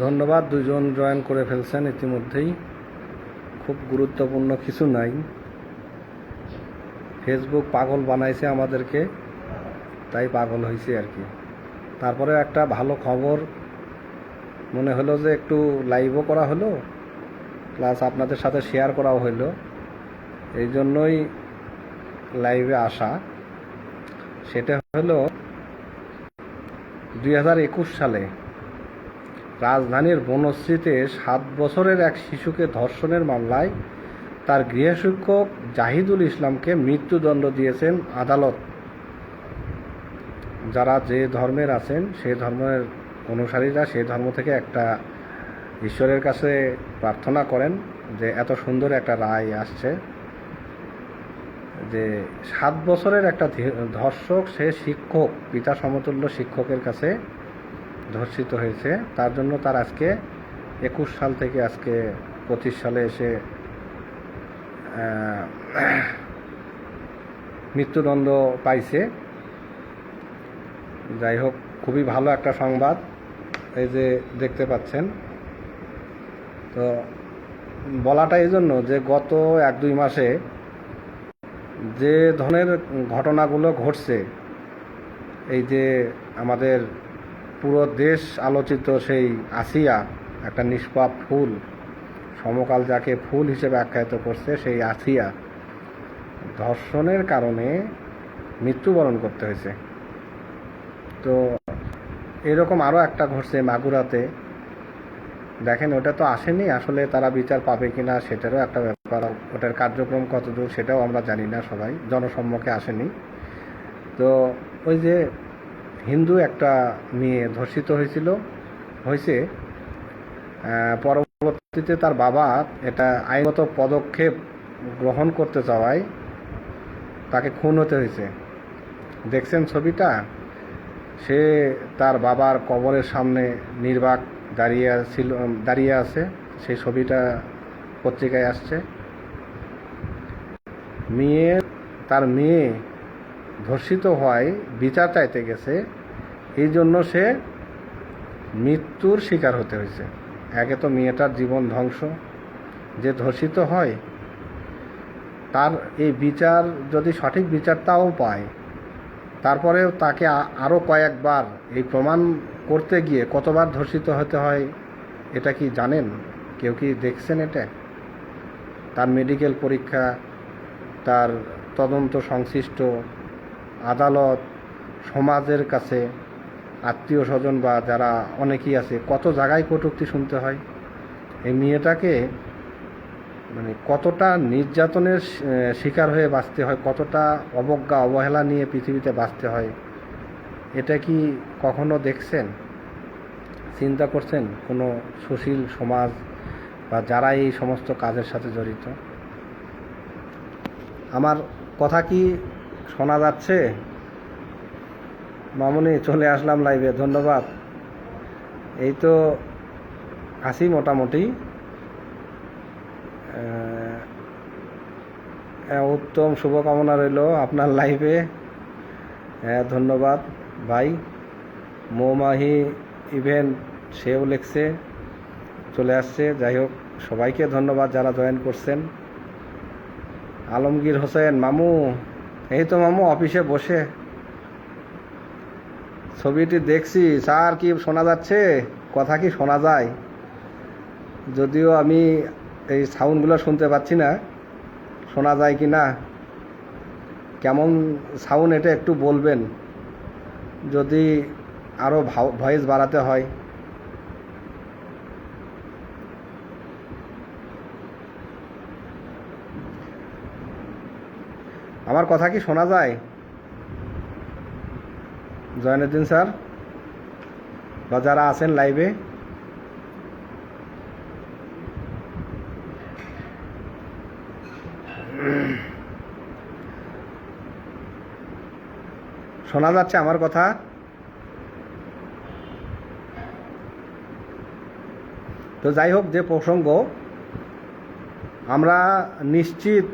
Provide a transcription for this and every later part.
ধন্যবাদ দুজন জয়েন করে ফেলছেন ইতিমধ্যেই। খুব গুরুত্বপূর্ণ কিছু নাই। ফেসবুক পাগল বানাইছে আমাদেরকে, তাই পাগল হয়েছে আর কি। তারপরে একটা ভালো খবর, মনে হলো যে একটু লাইভও করা হলো প্লাস আপনাদের সাথে শেয়ার করাও হলো এই জন্যই লাইভে আসা। সেটা হলো, দুই হাজার একুশ সালে রাজধানীর বনশ্রীতে সাত বছরের এক শিশুকে ধর্ষণের মামলায় তার গৃহশিক্ষক জাহিদুল ইসলামকে মৃত্যুদণ্ড দিয়েছেন আদালত। যারা যে ধর্মের আছেন, সে ধর্মের অনুসারীরা সেই ধর্ম থেকে একটা ঈশ্বরের কাছে প্রার্থনা করেন যে এত সুন্দর একটা রায় আসছে, যে সাত বছরের একটা ধর্ষক, সে শিক্ষক, পিতা সমতুল্য শিক্ষকের কাছে ধর্ষিত হয়েছে। তার জন্য তার আজকে একুশ সাল থেকে আজকে পঁচিশ সালে এসে মৃত্যুদণ্ড পাইছে। যাই হোক, খুবই ভালো একটা সংবাদ এই যে দেখতে পাচ্ছেন। তো বলাটা এই জন্য যে গত এক দুই মাসে যে ধরনের ঘটনাগুলো ঘটছে, এই যে আমাদের পুরো দেশ আলোচিত সেই আসিয়া একটা নিষ্পাপ ফুল, সমকাল যাকে ফুল হিসেবে আখ্যায়িত করছে সেই আসিয়া ধর্ষণের কারণে মৃত্যুবরণ করতে হয়েছে। তো এরকম আরও একটা ঘটছে মাগুরাতে। দেখেন, ওটা তো আসেনি, আসলে তারা বিচার পাবে কি না সেটারও একটা ব্যাপার। ওটার কার্যক্রম কতদূর সেটাও আমরা জানি না সবাই, জনসম্মুখে আসেনি। তো ওই যে হিন্দু একটা মেয়ে ধর্ষিত হয়েছিল, হয়েছে পরবর্তীতে তার বাবা এটা আইনগত পদক্ষেপ গ্রহণ করতে চাওয়ায় তাকে খুন হতে হয়েছে। দেখছেন ছবিটা? সে তার বাবার কবরের সামনে নির্বাক দাঁড়িয়ে ছিল দাঁড়িয়ে আছে, সেই ছবিটা পত্রিকায় আসছে। মেয়ে তার মেয়ে ধর্ষিত হওয়ায় বিচার চাইতে গেছে। এই জন্য সে মৃত্যুর শিকার হতে হয়েছে। একে তো মেয়েটার জীবন ধ্বংস। যে ধর্ষিত হয়, তার এই বিচার, যদি সঠিক বিচার তাও পায়, তারপরেও তাকে আরও কয়েকবার এই প্রমাণ করতে গিয়ে কতবার ধর্ষিত হতে হয়, এটা কি জানেন? কেউ কি দেখছেন এটা? তার মেডিকেল পরীক্ষা, তার তদন্ত সংশ্লিষ্ট আদালত, সমাজের কাছে, আত্মীয় স্বজন বা যারা অনেকেই আছে, কত জায়গায় কটূক্তি শুনতে হয়? এই মেয়েটাকে মানে কতটা নির্যাতনের শিকার হয়ে বাঁচতে হয়? কতটা অবজ্ঞা, অবহেলা নিয়ে পৃথিবীতে বাঁচতে হয়? এটা কি কখনো দেখছেন? চিন্তা করছেন কোনো সুশীল সমাজ বা যারা এই সমস্ত কাজের সাথে জড়িত? আমার কথা কি শোনা যাচ্ছে? মামুনি, চলে আসলাম লাইভে ধন্যবাদ। এই তো আসি মোটামুটি। উত্তম, শুভকামনা রইল আপনার লাইভে হ্যাঁ ধন্যবাদ, ভাই। মৌমাহি ইভেন্ট সেও লেখছে, চলে আসছে। যাই হোক, সবাইকে ধন্যবাদ যারা জয়েন করছেন। আলমগীর হোসেন, মামু এই তো মামু, অফিসে বসে। ছবিটি দেখছি। স্যার, কি শোনা যাচ্ছে? কথা কি শোনা যায়? যদিও আমি এই সাউন্ডগুলো শুনতে পাচ্ছি না। শোনা যায় কি না? কেমন সাউন্ড এটা একটু বলবেন। যদি আরও ভয়েস বাড়াতে হয়। আমার কথা কি শোনা যায়? জয়নুদ্দিন স্যার, বা যারা আছেন লাইভে শোনা যাচ্ছে আমার কথা? তো যাই হোক, যে প্রসঙ্গ, আমরা নিশ্চিত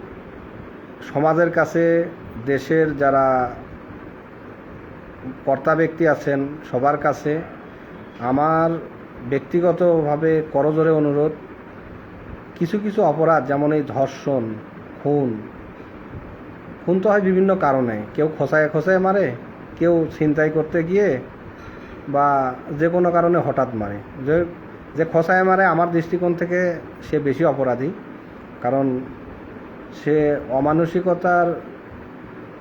সমাজের কাছে, দেশের যারা কর্তা ব্যক্তি আছেন, সবার কাছে আমার ব্যক্তিগতভাবে করজোরে অনুরোধ, কিছু কিছু অপরাধ, যেমন এই ধর্ষণ, খুন খুন তো হয় বিভিন্ন কারণে। কেউ খোসায় খোসায় মারে, কেউ ছিনতাই করতে গিয়ে বা যে কোনো কারণে হঠাৎ মারে। যে যে খোসায় মারে, আমার দৃষ্টিকোণ থেকে সে বেশি অপরাধী। কারণ সে অমানসিকতার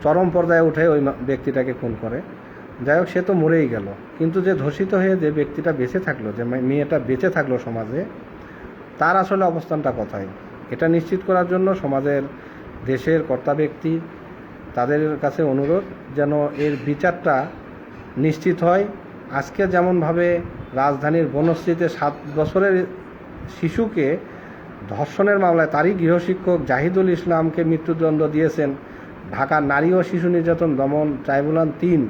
চরম পর্যায়ে উঠে ওই ব্যক্তিটাকে খুন করে। যাই হোক, সে তো মরেই গেল। কিন্তু যে ধর্ষিত হয়ে যে ব্যক্তিটা বেঁচে থাকল, যে মেয়েটা বেঁচে থাকল সমাজে, তার আসলে অবস্থানটা কোথায়? এটা নিশ্চিত করার জন্য সমাজের দেশের কর্তা ব্যক্তি তাদের কাছে অনুরোধ যেন এর বিচারটা নিশ্চিত হয়। আজকে যেমনভাবে রাজধানীর বনশ্রীতে সাত বছরের শিশুকে ধর্ষণের মামলায় তারই গৃহশিক্ষক জাহিদুল ইসলামকে মৃত্যুদণ্ড দিয়েছেন ঢাকা নারী ও শিশু নির্যাতন দমন ট্রাইব্যুনাল তিন।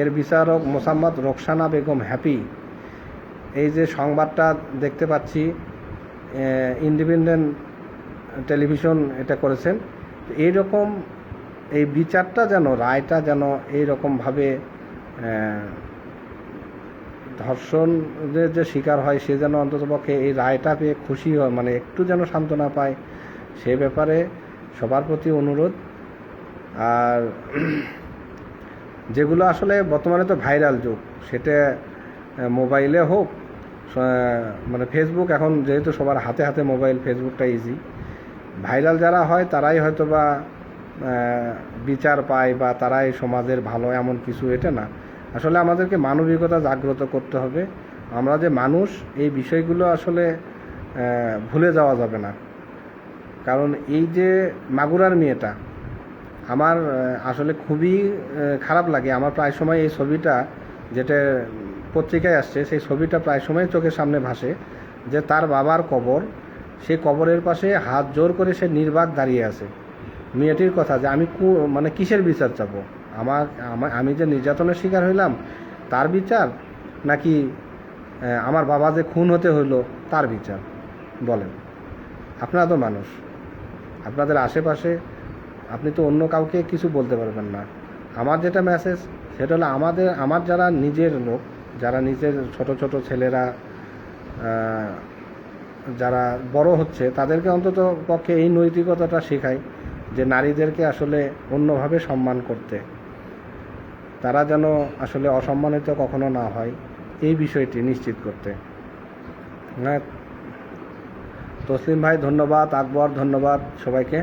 এর বিচারক মোসাম্মদ রোকসানা বেগম হ্যাপি। এই যে সংবাদটা দেখতে পাচ্ছি ইন্ডিপেন্ডেন্ট টেলিভিশন এটা করেছেন। এই রকম এই বিচারটা যেন, রায়টা যেন এই রকমভাবে ধর্ষণ যে যে শিকার হয়, সে যেন অন্ততপক্ষে এই রায়টা পেয়ে খুশি হয় মানে একটু যেন সান্ত্বনা পায়, সে ব্যাপারে সবার প্রতি অনুরোধ। আর যেগুলো আসলে বর্তমানে তো ভাইরাল যুগ, সেটা মোবাইলে হোক মানে ফেসবুক এখন যেহেতু সবার হাতে হাতে মোবাইল, ফেসবুকটা ইজি ভাইরাল যারা হয়, তারাই হয়তো বা বিচার পায় বা তারাই সমাজের ভালো এমন কিছু, এটা না। আসলে আমাদেরকে মানবিকতা জাগ্রত করতে হবে। আমরা যে মানুষ, এই বিষয়গুলো আসলে ভুলে যাওয়া যাবে না। কারণ এই যে মাগুরার মেয়েটা, আমার আসলে খুবই খারাপ লাগে। আমার প্রায় সময় এই ছবিটা যেটা পত্রিকায় আসছে, সেই ছবিটা প্রায় সময় চোখের সামনে ভাসে যে তার বাবার কবর সেই কবরের পাশে হাত জোর করে সে নির্বাক দাঁড়িয়ে আছে। মেয়েটির কথা যে আমি মানে কিসের বিচার চাবো? আমার আমি যে নির্যাতনের শিকার হইলাম, তার বিচার নাকি আমার বাবা যে খুন হতে হইল, তার বিচার? বলেন। আপনারা তো মানুষ। আপনাদের আশেপাশে আপনি তো অন্য কাউকে কিছু বলতে পারবেন না। আমার যেটা মেসেজ সেটা হলো আমাদের, আমার যারা নিজের লোক, যারা নিজের ছোট ছোট ছেলেরা যারা বড় হচ্ছে, তাদেরকে অন্তত পক্ষে এই নৈতিকতাটা শেখায় যে নারীদেরকে আসলে অন্যভাবে সম্মান করতে। তারা যেন আসলে অসম্মানিত কখনো না হয় এই বিষয়টি নিশ্চিত করতে। হ্যাঁ। তসলিম ভাই, ধন্যবাদ। আকবর, ধন্যবাদ সবাইকে।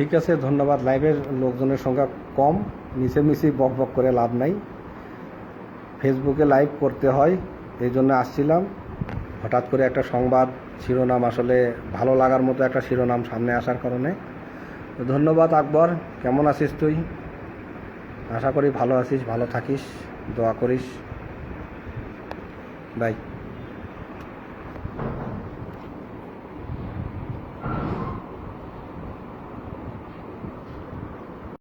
ঠিক আছে, ধন্যবাদ। লাইভের লোকজনের সংখ্যা কম, মিশে বক বক করে লাভ নাই। ফেসবুকে লাইভ করতে হয়, এই জন্য আসছিলাম। হঠাৎ করে একটা সংবাদ শিরোনাম আসলে ভালো লাগার মতো একটা শিরোনাম সামনে আসার কারণে। ধন্যবাদ আকবর, কেমন আছিস তুই? আশা করি ভালো আছিস, ভালো থাকিস, দোয়া করিস। বাই